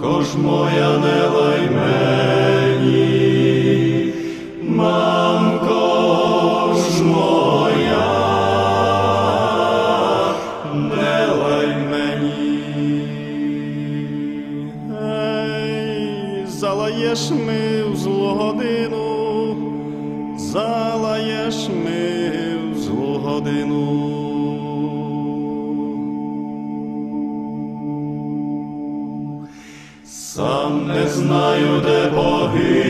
Мамко моя не лай де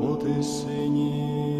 по тисині.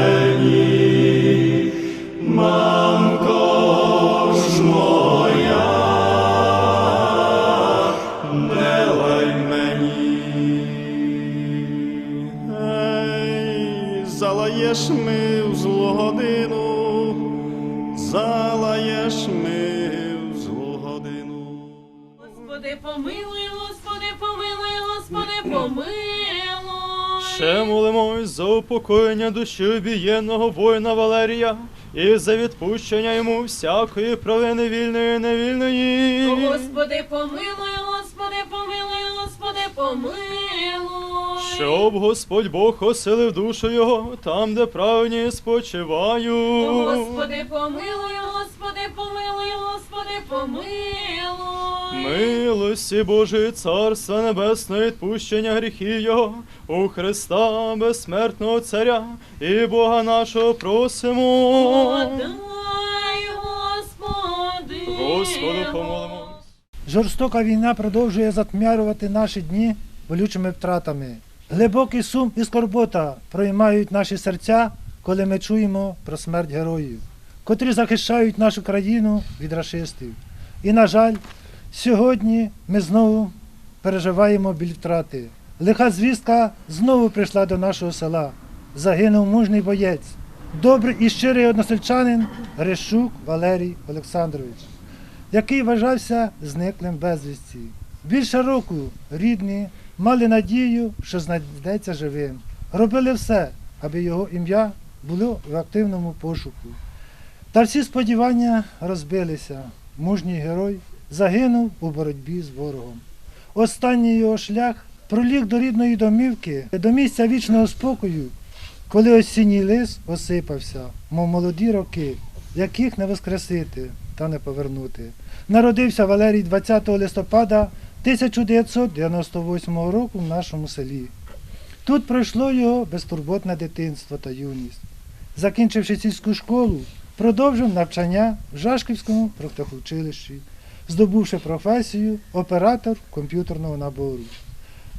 помилуй. Ще молимось за упокоєння душі обієнного воїна Валерія і за відпущення йому всякої провини вільної і невільної. Господи, помилуй, Господи, помилуй, Господи, помилуй. Щоб Господь Бог оселив душу його там, де правні спочивають. Господи, помилуй, Господи, помилуй, Господи, помилуй. Милості Божої Царства Небесного відпущення гріхів Його у Христа безсмертного Царя і Бога нашого просимо. Подай, Господи. Господу помолимо. Жорстока війна продовжує затьмярювати наші дні болючими втратами. Глибокий сум і скорбота проймають наші серця, коли ми чуємо про смерть героїв, котрі захищають нашу країну від рашистів. І, на жаль, сьогодні ми знову переживаємо біль втрати. Лиха звістка знову прийшла до нашого села. Загинув мужний боєць, добрий і щирий односельчанин Грищук Валерій Олександрович який вважався зниклим безвісті. Більше року рідні мали надію, що знайдеться живим. Робили все, аби його ім'я було в активному пошуку. Та всі сподівання розбилися. Мужній герой загинув у боротьбі з ворогом. Останній його шлях проліг до рідної домівки, до місця вічного спокою, коли осінній лис осипався, мов молоді роки, яких не воскресити та не повернути. Народився Валерій 20 листопада 1998 року в нашому селі. Тут пройшло його безтурботне дитинство та юність. Закінчивши сільську школу, продовжив навчання в Жашківському профтехучилищі, здобувши професію оператор комп'ютерного набору.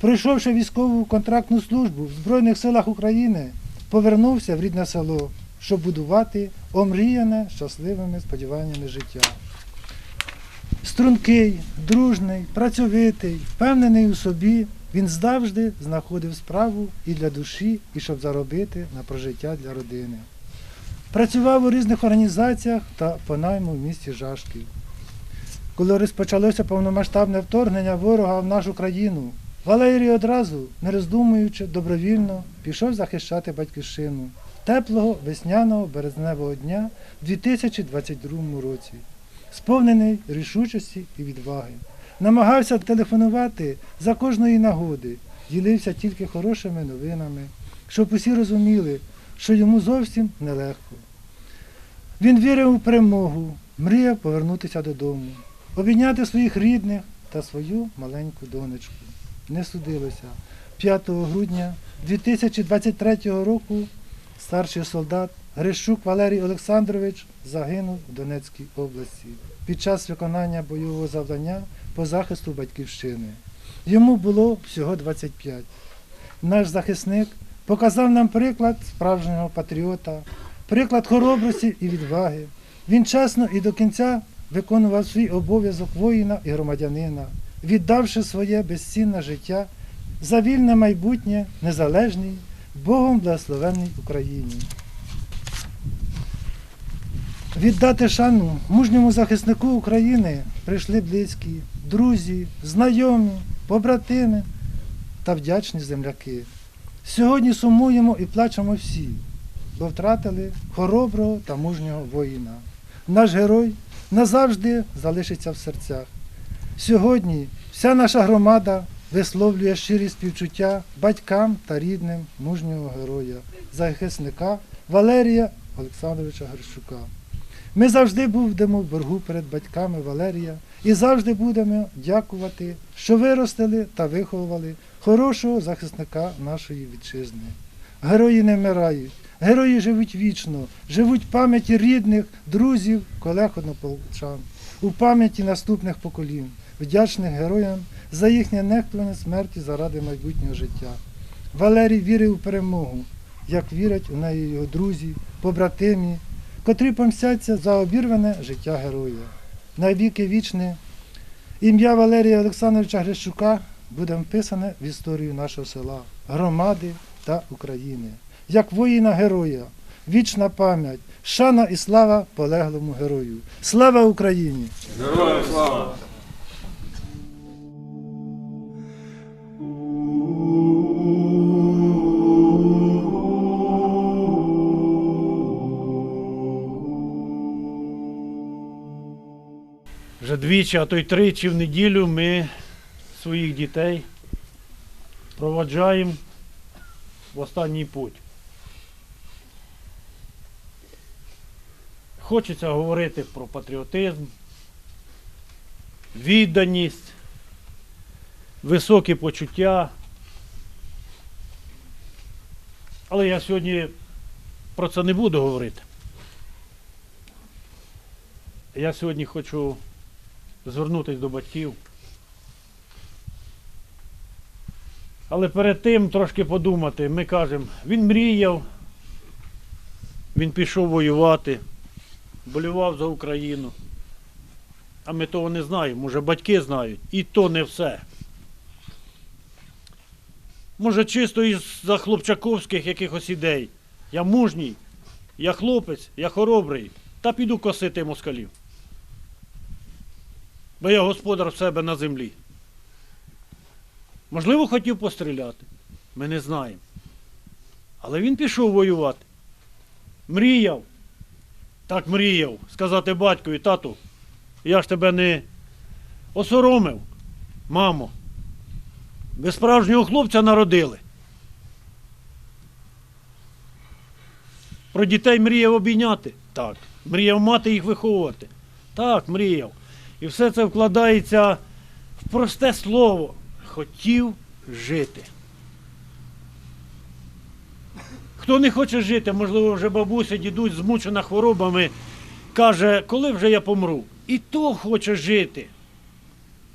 Пройшовши військову контрактну службу в Збройних силах України, повернувся в рідне село, щоб будувати омріяне щасливими сподіваннями життя. Стрункий, дружний, працьовитий, впевнений у собі, він завжди знаходив справу і для душі, і щоб заробити на прожиття для родини. Працював у різних організаціях та по найму в місті Жашків. Коли розпочалося повномасштабне вторгнення ворога в нашу країну, Валерій одразу, не роздумуючи, добровільно пішов захищати батьківщину теплого весняного березневого дня в 2022 році, сповнений рішучості і відваги. Намагався телефонувати за кожної нагоди, ділився тільки хорошими новинами, щоб усі розуміли, що йому зовсім нелегко. Він вірив у перемогу, мріяв повернутися додому, обійняти своїх рідних та свою маленьку донечку. Не судилося. 5 грудня 2023 року старший солдат Грищук Валерій Олександрович загинув в Донецькій області під час виконання бойового завдання по захисту батьківщини. Йому було всього 25. Наш захисник показав нам приклад справжнього патріота, приклад хоробрості і відваги. Він чесно і до кінця виконував свій обов'язок воїна і громадянина, віддавши своє безцінне життя за вільне майбутнє незалежній, Богом благословенній Україні. Віддати шану мужньому захиснику України прийшли близькі, друзі, знайомі, побратими та вдячні земляки. Сьогодні сумуємо і плачемо всі, бо втратили хороброго та мужнього воїна. Наш герой назавжди залишиться в серцях. Сьогодні вся наша громада висловлює щирі співчуття батькам та рідним мужнього героя, захисника Валерія Олександровича Грищука. Ми завжди будемо в боргу перед батьками Валерія і завжди будемо дякувати, що виростили та виховували хорошого захисника нашої вітчизни. Герої не вмирають, герої живуть вічно, живуть в пам'яті рідних, друзів, колег однополчан, у пам'яті наступних поколінь, вдячних героям за їхнє нехтування смерті заради майбутнього життя. Валерій вірив у перемогу, як вірять у неї його друзі, побратимі, котрі помстяться за обірване життя героя. Навіки вічне ім'я Валерія Олександровича Грищука буде вписане в історію нашого села, громади та України. Як воїна героя, вічна пам'ять, шана і слава полеглому герою. Слава Україні! Героям слава! Вже двічі, а то й тричі в неділю ми своїх дітей проводжаємо в останній путь. Хочеться говорити про патріотизм, відданість, високі почуття. Але я сьогодні про це не буду говорити. Я сьогодні хочу звернутися до батьків. Але перед тим трошки подумати, ми кажемо, він мріяв, він пішов воювати, болював за Україну. А ми того не знаємо, може батьки знають, і то не все. Може, чисто із-за хлопчаковських якихось ідей. Я мужній, я хлопець, я хоробрий, та піду косити москалів. Бо я господар в себе на землі. Можливо, хотів постріляти. Ми не знаємо. Але він пішов воювати. Мріяв. Так мріяв. Сказати батькові, тату, я ж тебе не осоромив, мамо. Ви справжнього хлопця народили. Про дітей мріяв обійняти? Так. Мріяв мати їх виховувати? Так, мріяв. І все це вкладається в просте слово. Хотів жити. Хто не хоче жити, можливо, вже бабуся, дідусь, змучена хворобами, каже, коли вже я помру? І то хоче жити.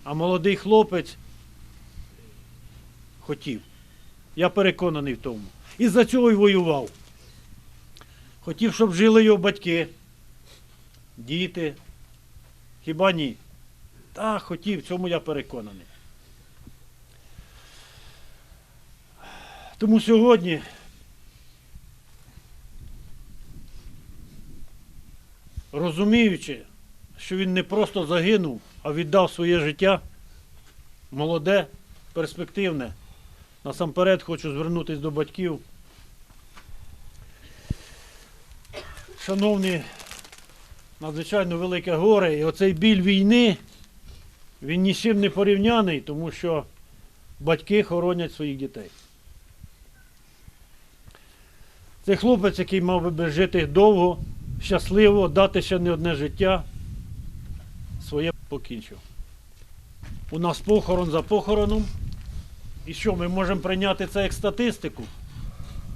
А молодий хлопець хотів. Я переконаний в тому. І за цього й воював. Хотів, щоб жили його батьки, діти. Хіба ні? Так, хотів, в цьому я переконаний. Тому сьогодні розуміючи, що він не просто загинув, а віддав своє життя, молоде, перспективне. Насамперед хочу звернутися до батьків. Шановні, надзвичайно велике горе, і оцей біль війни, він ні з чим не порівняний, тому що батьки хоронять своїх дітей. Це хлопець, який мав би жити довго, щасливо, дати ще не одне життя, своє покінчив. У нас похорон за похороном. І що, ми можемо прийняти це як статистику?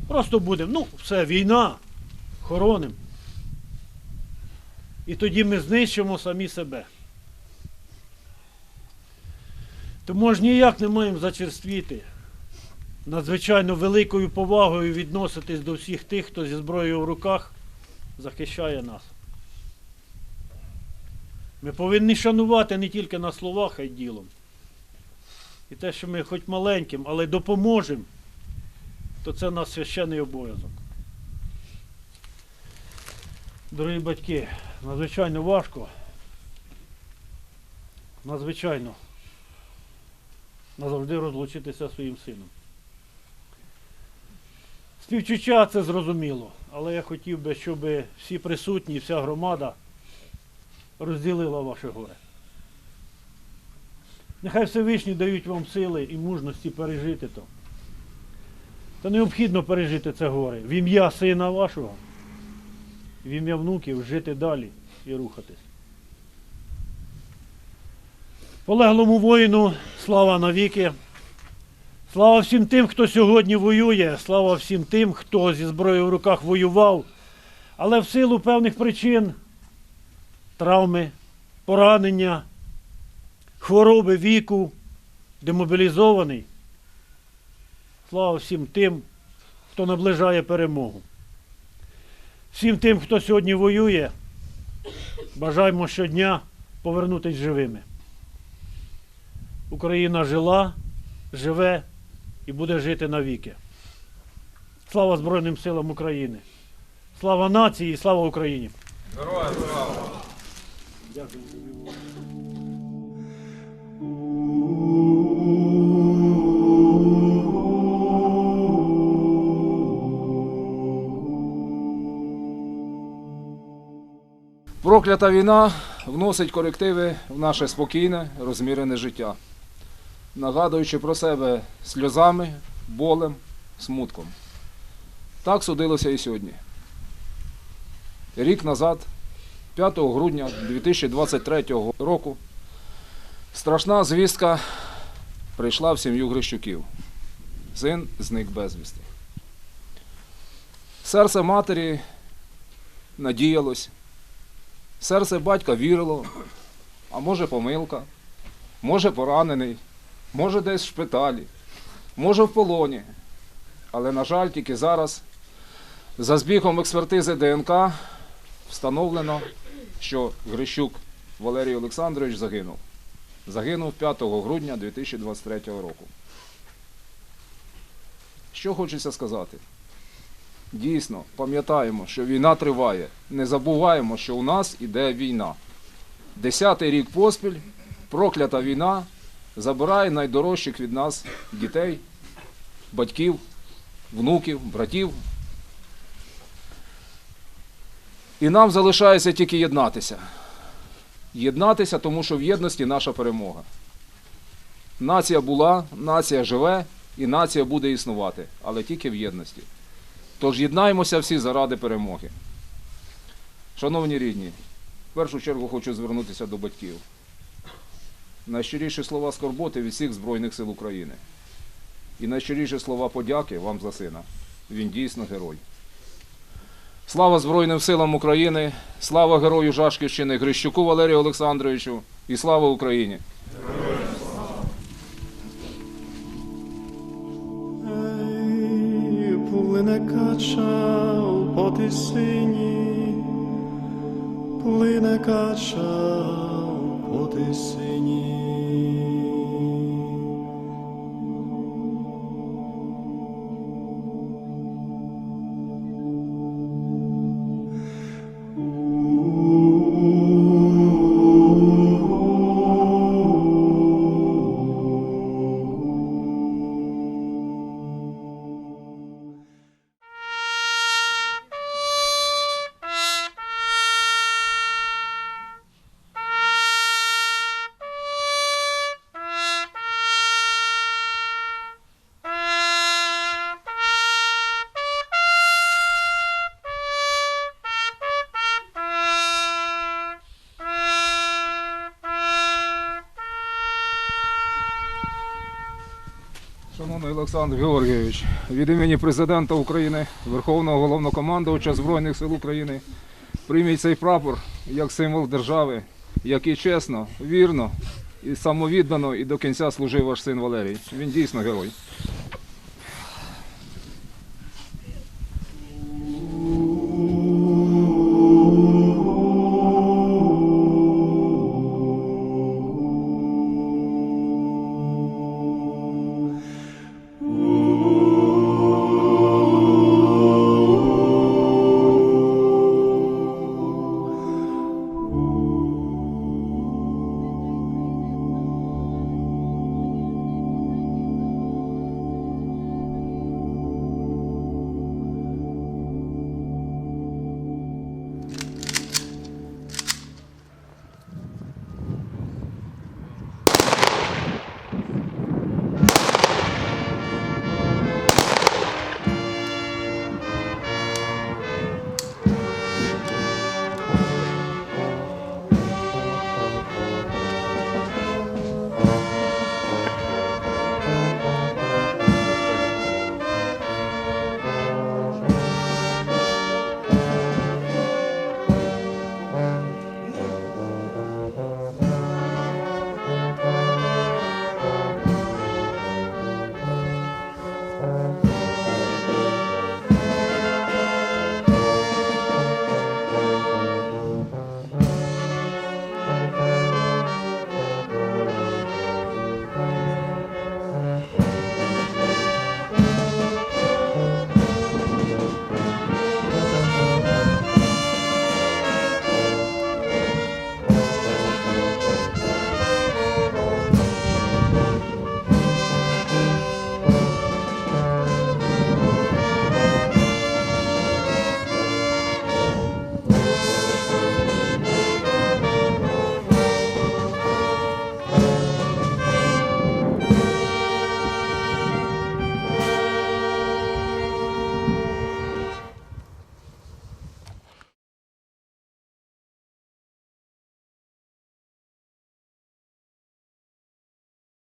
Просто будемо, ну, все, війна, хороним. І тоді ми знищимо самі себе. Тому ж ніяк не маємо зачерствіти. Надзвичайно великою повагою відноситись до всіх тих, хто зі зброєю в руках захищає нас. Ми повинні шанувати не тільки на словах, а й ділом. І те, що ми хоч маленьким, але допоможемо, то це наш священний обов'язок. Дорогі батьки, надзвичайно важко. Надзвичайно назавжди розлучитися своїм сином. Співчуття це зрозуміло, але я хотів би, щоб всі присутні, вся громада розділила ваше горе. Нехай Всевишні дають вам сили і мужності пережити то. Та необхідно пережити це горе. В ім'я сина вашого, в ім'я внуків жити далі і рухатись. Полеглому воїну слава навіки. Слава всім тим, хто сьогодні воює, слава всім тим, хто зі зброєю в руках воював, але в силу певних причин, травми, поранення, хвороби віку, демобілізований. Слава всім тим, хто наближає перемогу. Всім тим, хто сьогодні воює, бажаємо щодня повернутися живими. Україна жила, живе і буде жити навіки. Слава Збройним силам України! Слава нації і слава Україні! Героям слава! Дякую. Проклята війна вносить корективи в наше спокійне, розмірене життя, нагадуючи про себе сльозами, болем, смутком. Так судилося і сьогодні. Рік назад, 5 грудня 2023 року, страшна звістка прийшла в сім'ю Грищуків. Син зник безвісти. Серце матері надіялось, серце батька вірило, а може помилка, може поранений, може десь в шпиталі, може в полоні. Але, на жаль, тільки зараз, за збігом експертизи ДНК, встановлено, що Грищук Валерій Олександрович загинув. Загинув 5 грудня 2023 року. Що хочеться сказати? Дійсно, пам'ятаємо, що війна триває. Не забуваємо, що у нас іде війна. Десятий рік поспіль, проклята війна забирає найдорожчих від нас дітей, батьків, внуків, братів. І нам залишається тільки єднатися. Єднатися, тому що в єдності наша перемога. Нація була, нація живе і нація буде існувати, але тільки в єдності. Тож єднаємося всі заради перемоги. Шановні рідні, в першу чергу хочу звернутися до батьків. Найщиріші слова скорботи від всіх Збройних сил України. І найщиріші слова подяки вам за сина. Він дійсно герой. Слава Збройним силам України, слава герою Жашківщини Грищуку Валерію Олександровичу і слава Україні! Плине кача по тисині, плине кача по тисині. Шановний Олександр Георгійович, від імені президента України, Верховного головнокомандувача Збройних сил України, прийміть цей прапор як символ держави, який чесно, вірно і самовіддано і до кінця служив ваш син Валерій. Він дійсно герой.